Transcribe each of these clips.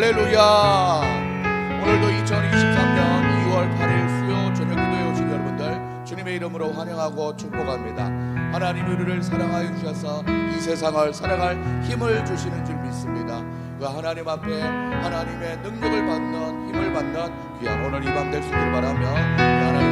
할렐루야. 오늘도 2023년 2월 8일 수요 저녁 기도에 오신 여러분들 주님의 이름으로 환영하고 축복합니다. 하나님 우리를 사랑하여 주셔서 이 세상을 살아갈 힘을 주시는 줄 믿습니다. 그 하나님 앞에 하나님의 능력을 받는 힘을 받는 귀한 오늘 이 밤 될 수 있기를 바라며 하나님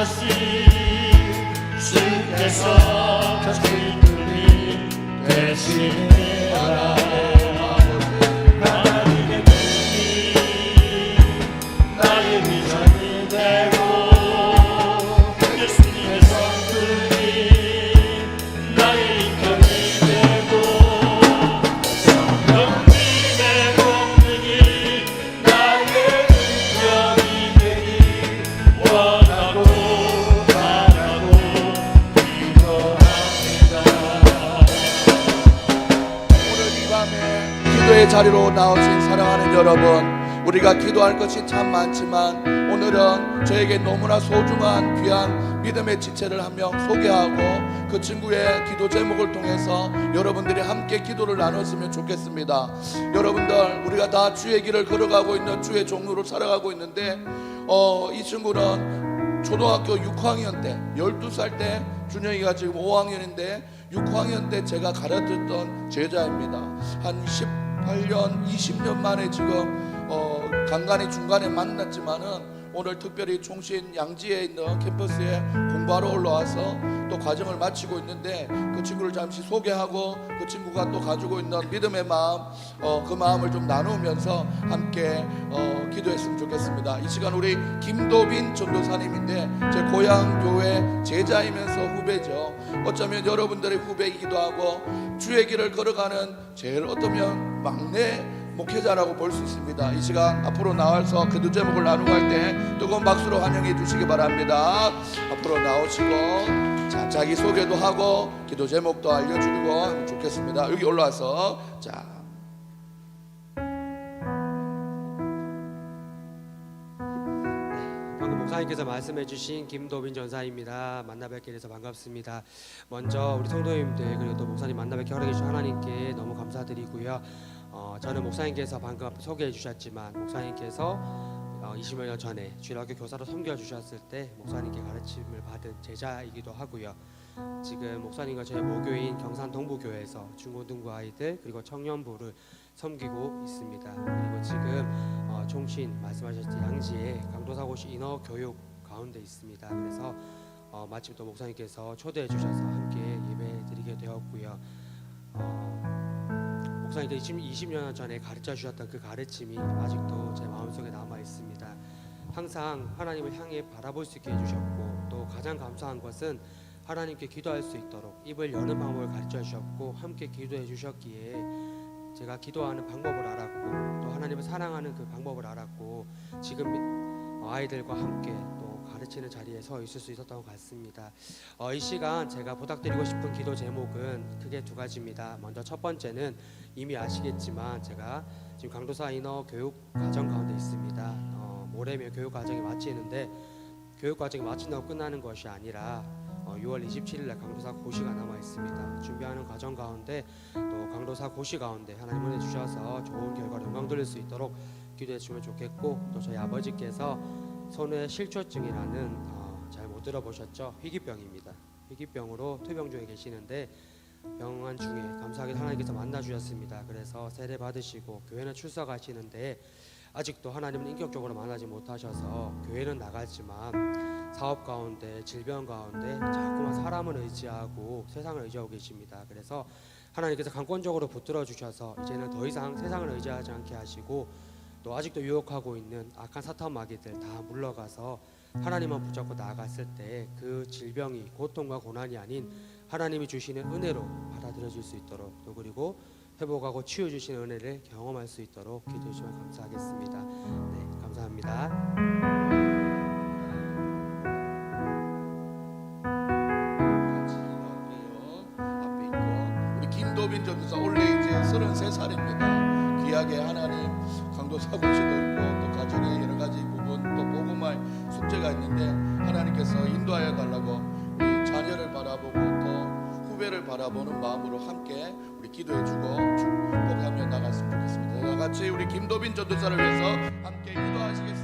말 것이 주께서 주님이 되시느라 나오신 사랑하는 여러분 우리가 기도할 것이 참 많지만 오늘은 저에게 너무나 소중한 귀한 믿음의 지체를 한 명 소개하고 그 친구의 기도 제목을 통해서 여러분들이 함께 기도를 나눴으면 좋겠습니다 여러분들 우리가 다 주의 길을 걸어가고 있는 주의 종로를 살아가고 있는데 어, 이 친구는 초등학교 6학년 때 12살 때 준영이가 지금 5학년인데 6학년 때 제가 가르쳤던 제자입니다. 한 18년, 20년 만에 지금 어, 간간히 중간에 만났지만은 오늘 특별히 총신 양지에 있는 캠퍼스에 공부하러 올라와서 또 과정을 마치고 있는데 그 친구를 잠시 소개하고 그 친구가 또 가지고 있는 믿음의 마음 어, 그 마음을 좀 나누면서 함께 어, 기도했으면 좋겠습니다. 이 시간 우리 김도빈 전도사님인데 제 고향 교회 제자이면서 후배죠. 어쩌면 여러분들의 후배이기도 하고 주의 길을 걸어가는 제일 어떠면 막내 목회자라고 볼 수 있습니다. 이 시간 앞으로 나와서 그두 제목을 나누고 할 때 뜨거운 박수로 환영해 주시기 바랍니다. 앞으로 나오시고 자, 자기 소개도 하고 기도 제목도 알려주고 하면 좋겠습니다. 여기 올라와서 자 목사님께서 말씀해 주신 김도빈 전사입니다. 만나 뵙게 돼서 반갑습니다. 먼저 우리 성도님들 그리고 또 목사님 만나 뵙게 허락해 주신 하나님께 너무 감사드리고요. 어, 저는 목사님께서 방금 앞에 소개해 주셨지만 목사님께서 어, 20여 년 전에 주일학교 교사로 섬겨 주셨을 때 목사님께 가르침을 받은 제자이기도 하고요. 지금 목사님과 저희 모교인 경산 동부교회에서 중고등부 아이들 그리고 청년부를 섬기고 있습니다. 그리고 지금 어, 총신 말씀하셨듯이 양지에 강도사고시 인어 교육 가운데 있습니다. 그래서 어, 마침 또 목사님께서 초대해 주셔서 함께 예배 드리게 되었고요. 어, 목사님도 20년 전에 가르쳐 주셨던 그 가르침이 아직도 제 마음속에 남아 있습니다. 항상 하나님을 향해 바라볼 수 있게 해주셨고 또 가장 감사한 것은 하나님께 기도할 수 있도록 입을 여는 방법을 가르쳐 주셨고 함께 기도해 주셨기에 제가 기도하는 방법을 알았고 또 하나님을 사랑하는 그 방법을 알았고 지금 아이들과 함께 또 가르치는 자리에 서 있을 수 있었던 것 같습니다. 어, 이 시간 제가 부탁드리고 싶은 기도 제목은 크게 두 가지입니다. 먼저 첫 번째는 이미 아시겠지만 제가 지금 강도사 인어 교육 과정 가운데 있습니다. 어, 모레면 교육 과정이 마치는데 교육 과정이 마친다고 끝나는 것이 아니라 어, 어, 6월 27일 날 강도사 고시가 남아 있습니다. 준비하는 과정 가운데 또 강도사 고시 가운데 하나님 은혜 주셔서 좋은 결과를 영광 돌릴 수 있도록 기도해 주면 좋겠고 또 저희 아버지께서 손에 실초증이라는 어, 잘못 들어보셨죠? 희귀병입니다. 희귀병으로 투병 중에 계시는데 병환 중에 감사하게 하나님께서 만나 주셨습니다. 그래서 세례 받으시고 교회는 출석하시는데 아직도 하나님은 인격적으로 만나지 못하셔서 교회는 나가지만 사업 가운데 질병 가운데 자꾸만 사람을 의지하고 세상을 의지하고 계십니다. 그래서 하나님께서 강권적으로 붙들어 주셔서 이제는 더 이상 세상을 의지하지 않게 하시고 또 아직도 유혹하고 있는 악한 사탄 마귀들 다 물러가서 하나님만 붙잡고 나아갔을 때 그 질병이 고통과 고난이 아닌 하나님이 주시는 은혜로 받아들여질 수 있도록 또 그리고 회복하고 치유 주시는 은혜를 경험할 수 있도록 기도해 주시면 감사하겠습니다. 네, 감사합니다. 김도빈 전도사 원래 이제 33살입니다. 귀하게 하나님 강도사 고 시도 있고 또 가정에 여러 가지 부분 또 복음할 숙제가 있는데 하나님께서 인도하여 달라고 우리 자녀를 바라보고 또 후배를 바라보는 마음으로 함께 우리 기도해주고 축복하며 나갔으면 좋겠습니다. 다 같이 우리 김도빈 전도사를 위해서 함께 기도하시겠습니다.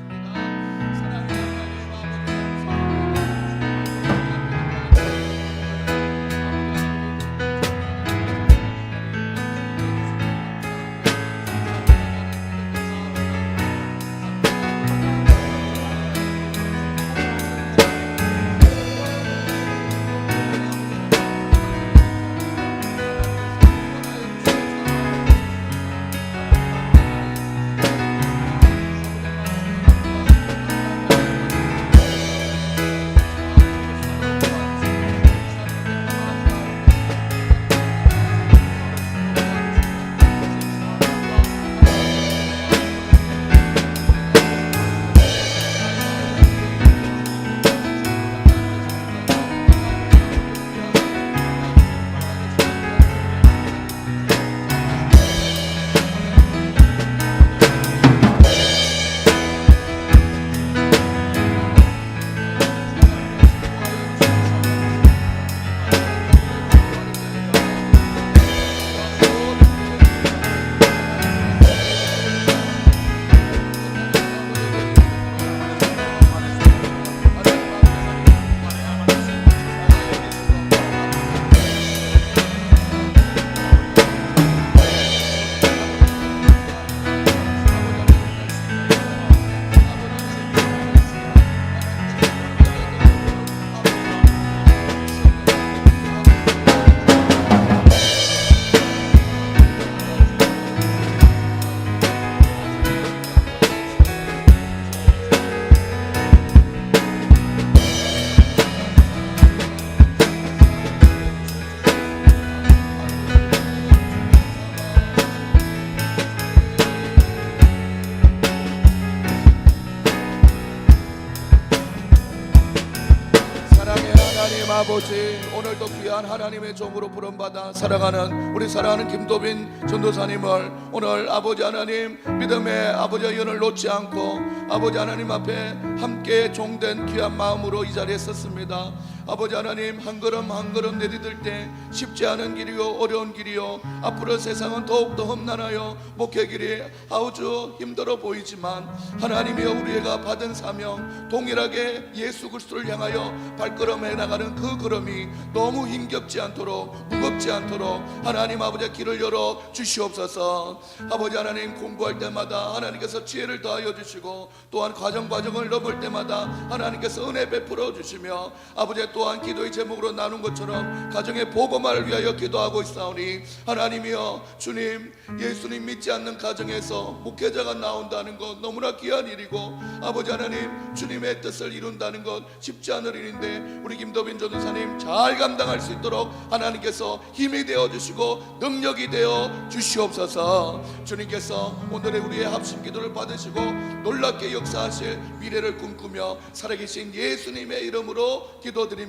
아버지 오늘도 귀한 하나님의 종으로 부름받아 살아가는 우리 사랑하는 김도빈 전도사님을 오늘 아버지 하나님 믿음의 아버지 연을 놓지 않고 아버지 하나님 앞에 함께 종된 귀한 마음으로 이 자리에 섰습니다 아버지 하나님 한 걸음 한 걸음 내디딜 때 쉽지 않은 길이요 어려운 길이요 앞으로 세상은 더욱더 험난하여 목회 길이 아우주 힘들어 보이지만 하나님이여 우리가 받은 사명 동일하게 예수 그리스도를 향하여 발걸음해 나가는 그 걸음이 너무 힘겹지 않도록 무겁지 않도록 하나님 아버지의 길을 열어 주시옵소서. 아버지 하나님 공부할 때마다 하나님께서 지혜를 더하여 주시고 또한 과정 과정을 넘을 때마다 하나님께서 은혜 베풀어 주시며 아버지 또한 기도의 제목으로 나눈 것처럼 가정의 보고만을 위하여 기도하고 있사오니 하나님이여 주님 예수님 믿지 않는 가정에서 목회자가 나온다는 것 너무나 귀한 일이고 아버지 하나님 주님의 뜻을 이룬다는 것 쉽지 않은 일인데 우리 김도빈 전도사님 잘 감당할 수 있도록 하나님께서 힘이 되어 주시고 능력이 되어 주시옵소서. 주님께서 오늘의 우리의 합심 기도를 받으시고 놀랍게 역사하실 미래를 꿈꾸며 살아계신 예수님의 이름으로 기도드립니다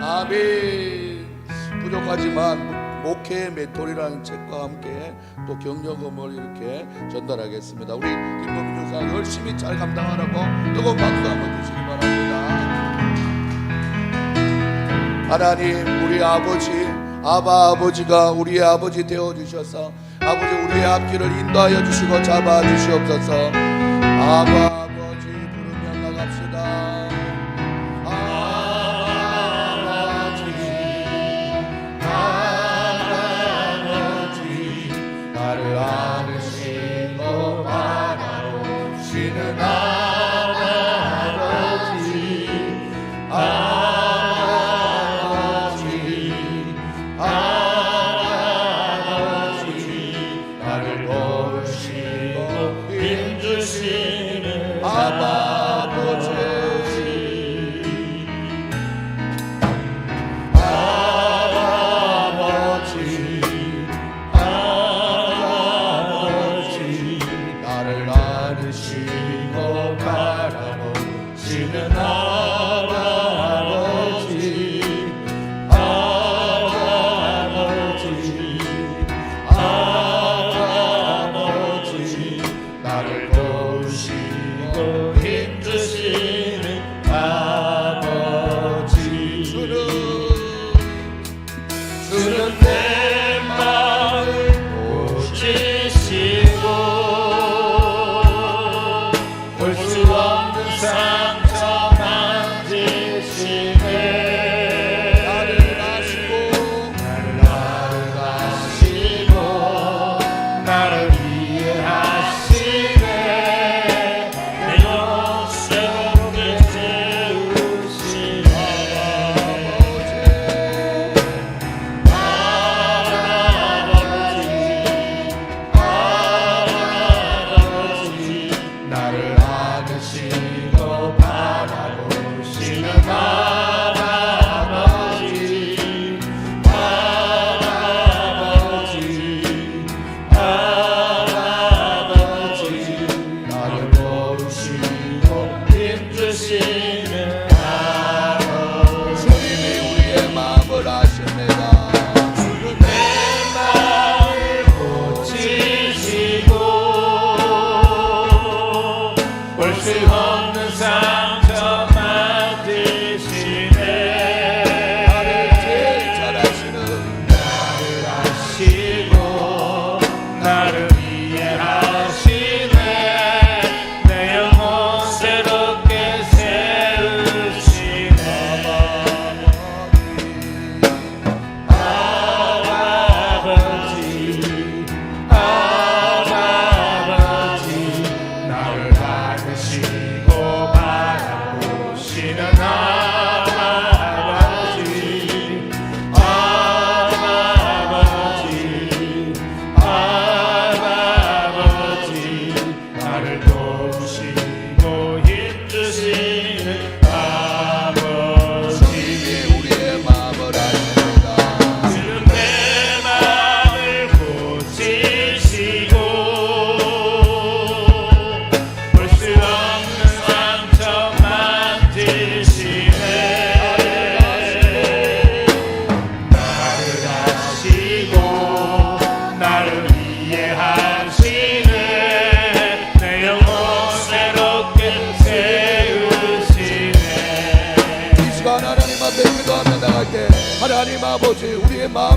아멘 부족하지만 목회의 메토리라는 책과 함께 또 경력금을 이렇게 전달하겠습니다. 우리 김범민 교사 열심히 잘 감당하라고 뜨거운 박수 한번 주시기 바랍니다. 하나님 우리 아버지 아바 아버지가 우리의 아버지 되어 주셔서 아버지 우리의 앞길을 인도하여 주시고 잡아 주시옵소서 아바 안으시고 바라보시는 아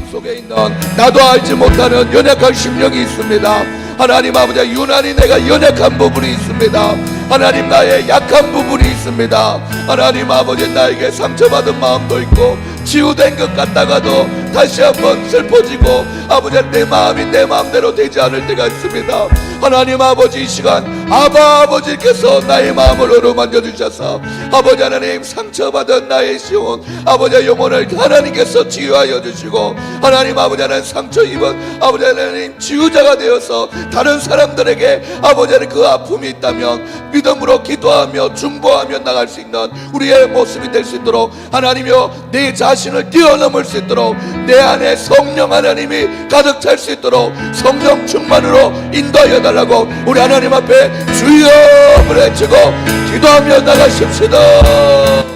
마음속에 있는 나도 알지 못하는 연약한 심령이 있습니다. 하나님 아버지 유난히 내가 연약한 부분이 있습니다. 하나님 나의 약한 부분이 있습니다. 하나님 아버지 나에게 상처받은 마음도 있고 치유된 것 같다가도 다시 한번 슬퍼지고 아버지 내 마음이 내 마음대로 되지 않을 때가 있습니다. 하나님 아버지 이 시간 아바 아버지께서 나의 마음을 어루만져 주셔서 아버지 하나님 상처받은 나의 시온 아버지 영혼을 하나님께서 치유하여 주시고 하나님 아버지 하나님 상처 입은 아버지 하나님 치유자가 되어서 다른 사람들에게 아버지 하나님 그 아픔이 있다면 믿음으로 기도하며 중보하며 나갈 수 있는 우리의 모습이 될 수 있도록 하나님이여 내 자신을 뛰어넘을 수 있도록 내 안에 성령 하나님이 가득 찰 수 있도록 성령 충만으로 인도하여 달라고 우리 하나님 앞에 주여 외치고 기도하며 나가십시다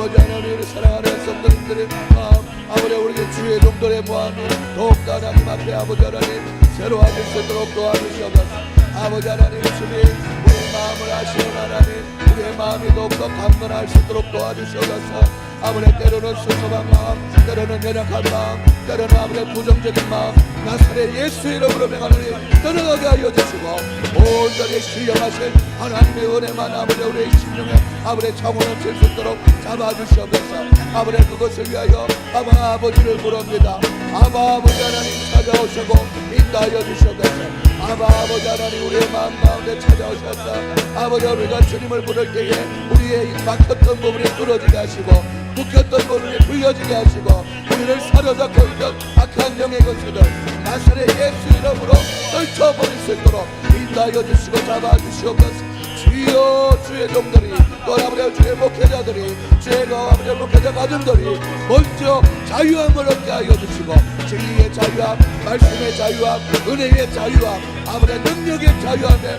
아버지 하나님을 사랑하는 성도님들의 마음 아버지 우리 주의 종들의 마음이 더욱더 하나님 앞에 아버지 하나님 새로워질 수 있도록 도와주시옵소서. 아버지 하나님 주님 우리 마음을 아시는 하나님 우리의 마음이 더욱더 강건할 수 있도록 도와주시옵소서. 아버지 때로는 수sob한 마음 때로는 연약한 마음 때로는 아버지 부정적인 마음 나사렛 예수 이름으로 명하노니 떠나가게 하여 주시고 온전히 신령하신 하나님의 은혜만 아버지 우리의 심령에 아버지 창원 넘칠 수 있도록 잡아주시옵소서. 아버지 그것을 위하여 아바 아버지를 부릅니다. 아바 아버지 하나님 찾아오시고 인도하여 주시옵소서. 아바 아버지 하나님 우리의 마음 가운데 찾아오셔서 아버지 우리가 주님을 부를 때에 우리의 이 막혔던 부분이 뚫어지게 하시고 묶였던 부분이 풀려지게 하시고 우리를 사로잡고 있던 악한 영의 것들을 나사렛 예수 이름으로 떨쳐버릴 수 있도록 인도하여 주시고 잡아주시옵소서 주여 주의 종들이 또 아버지 주의 목회자들이 주의 아버지 목회자 가정들이 먼저 자유함을 얻게 하여 주시고 진리의 자유함 말씀의 자유함 은혜의 자유함 아버지 능력의 자유함에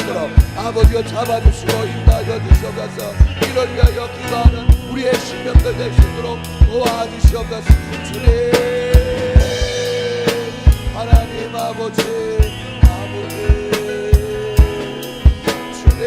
있도록 아버지가 잡아주시고 인도하여 주시옵소서. 이를 위하여 기도하는 우리의 신명들 있도록 도와주시옵소서. 주님 하나님 아버지 주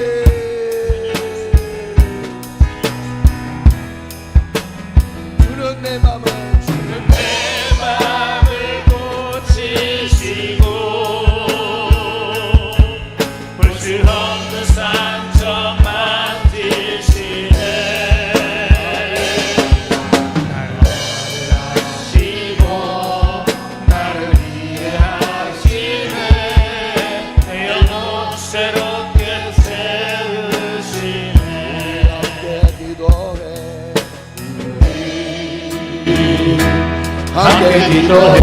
함께 기도해.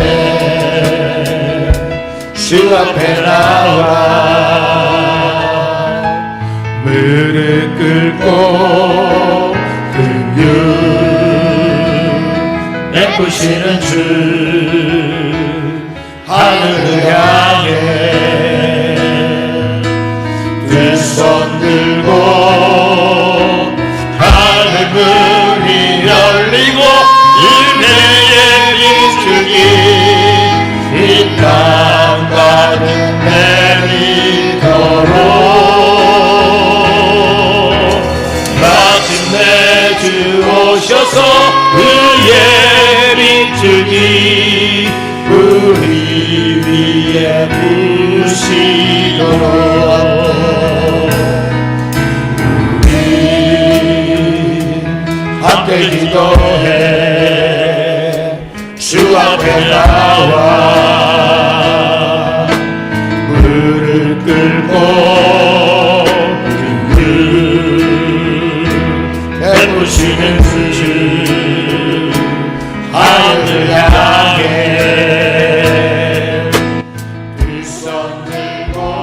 주 앞에 나와. 무릎 꿇고 긍휼 베푸시는 주. 하늘을 향해 두 손 들고 시도록 우리 함께 기도해 주 앞에 나 손들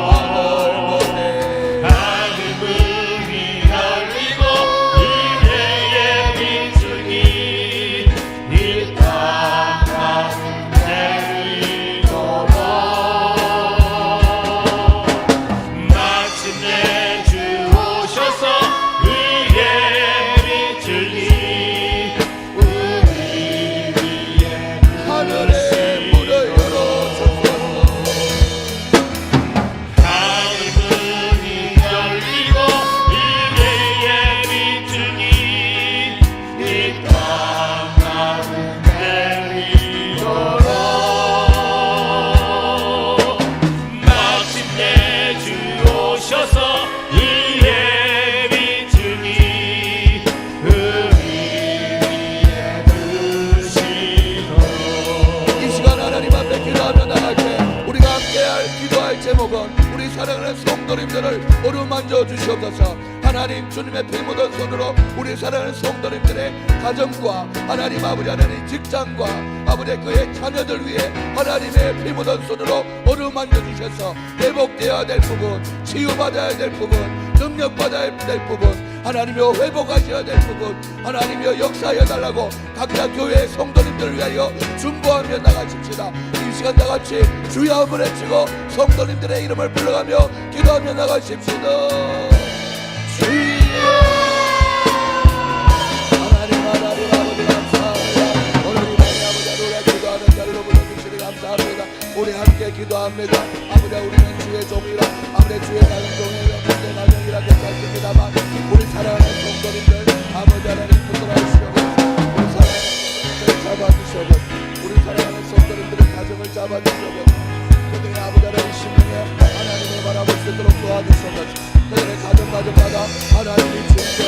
기도하며 나갈때 우리가 함께할 기도할 제목은 우리 사랑하는 성도님들을 어루만져 주시옵소서. 하나님 주님의 피 묻은 손으로 우리 사랑하는 성도님들의 가정과 하나님 아버지 하나님 직장과 아버지 그의 자녀들 위해 하나님의 피 묻은 손으로 어루만져 주셔서 회복되어야 될 부분 치유받아야 될 부분 능력받아야 될 부분 하나님여 회복하셔야 될 부분 하나님여 역사하여 달라고 각자 교회 성도님들을 위하여 중보하며 나가십시다. 이 시간 다 같이 주여 한번 외치고 성도님들의 이름을 불러가며 기도하며 나가십시다. 주여! 하나님 하나님 아버지 감사합니다. 오늘 이 밤에 아버지 우리가 기도하는 자리로 불러주시니 감사합니다. 우리 함께 기도합니다. 아버지 우리는 주의 종이라 아버지 주의 나는 종이라 주의 나경이라 괜찮습니다만 우리 사랑하는 성도님들 아버지 성도님들의 가정을 잡아주시옵소서 그들의 아버지 하나님 심령에 하나님을 바라볼 수 있도록 도와주시옵소서 그들의 가정 가정마다 하나님이 주시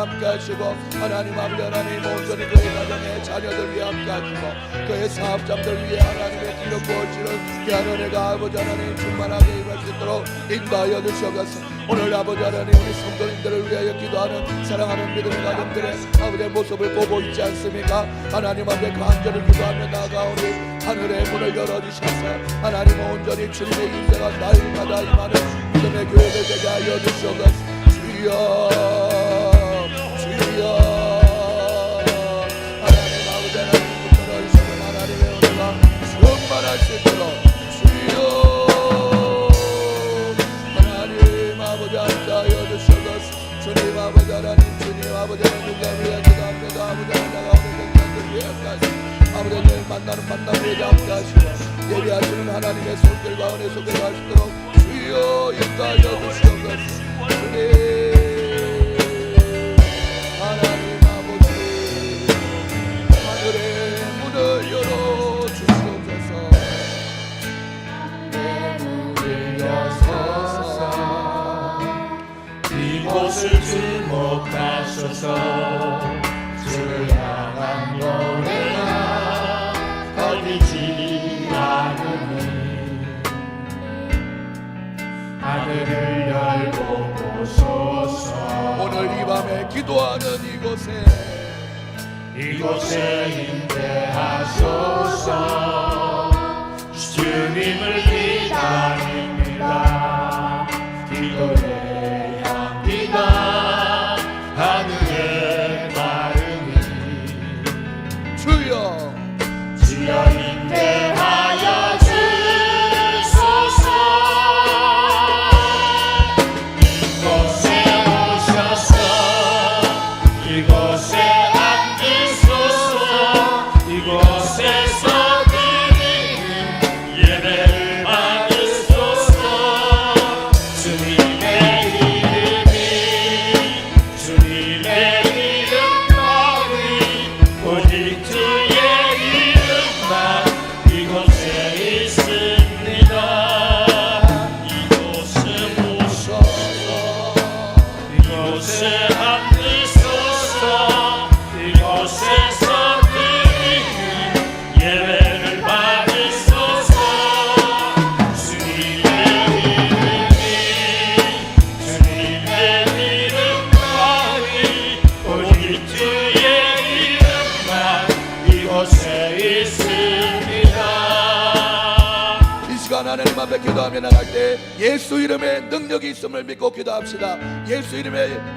함께 하시고 하나님 아버지 하나님 온전히 그의 가정의 자녀들 위해 함께 하시고 그의 사업장들 위해 하나님의 기름 부어지는 귀한 은혜가 아버지 하나님 충만하게 임할 수 있도록 인도하여 주시옵소서. 오늘 아버지 하나님 우리 성도님들을 위하여 기도하는 사랑하는 믿음의 가정들의 아버지의 모습을 보고 있지 않습니까? 하나님 앞에 간절히 기도하며 나아가오니 하늘의 문을 열어주셔서 하나님 온전히 주님의 인자가 날마다 임하는 믿음의 교회가 되게 하여 주시옵소서. 주여 속에 가시도록 주여 인도하여 주시옵소서 주님 하나님 곳을 주목하소서. 주를 향한 노래가 꺼지지 않으니 하늘을 열고 보소서. 오늘 이 밤에 기도하는 이곳에. 이곳에 임재하소서. 주님을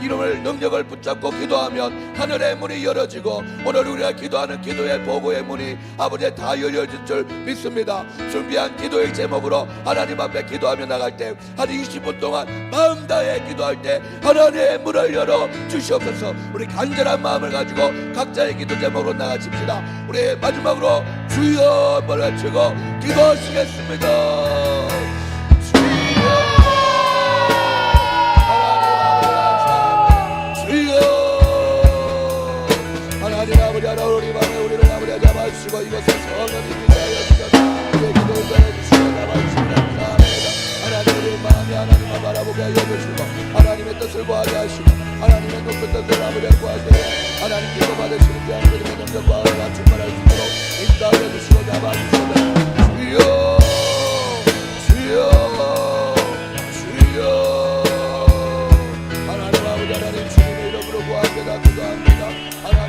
이름을 능력을 붙잡고 기도하면 하늘의 문이 열어지고 오늘 우리가 기도하는 기도의 보고의 문이 아버지 다 열려질 줄 믿습니다. 준비한 기도의 제목으로 하나님 앞에 기도하며 나갈 때 한 20분 동안 마음 다해 기도할 때 하나님의 문을 열어 주시옵소서. 우리 간절한 마음을 가지고 각자의 기도 제목으로 나가십시다. 우리 마지막으로 주여 외치고 기도하시겠습니다. 하나 우리 마음에 우리를 아버지 잡아주시고 이것을 성령이 위하여 주셔서 우리의 기도를 전해주시고 잡아주시면 감사합니다 하나님 우리의 마음이 하나님만 바라보게 하여 주시고 하나님의 뜻을 구하게 하시고 하나님의 높은 뜻을 아버지 구하게 해 하나님 기도 받으시는 자 하나님의 능력과 은혜가 충만할 수 있도록 인도하여 주시고 잡아주시고 주여 주여 주여. 하나님 아버지 하나님 주님의 이름으로 구합니다. 기도합니다. 하나님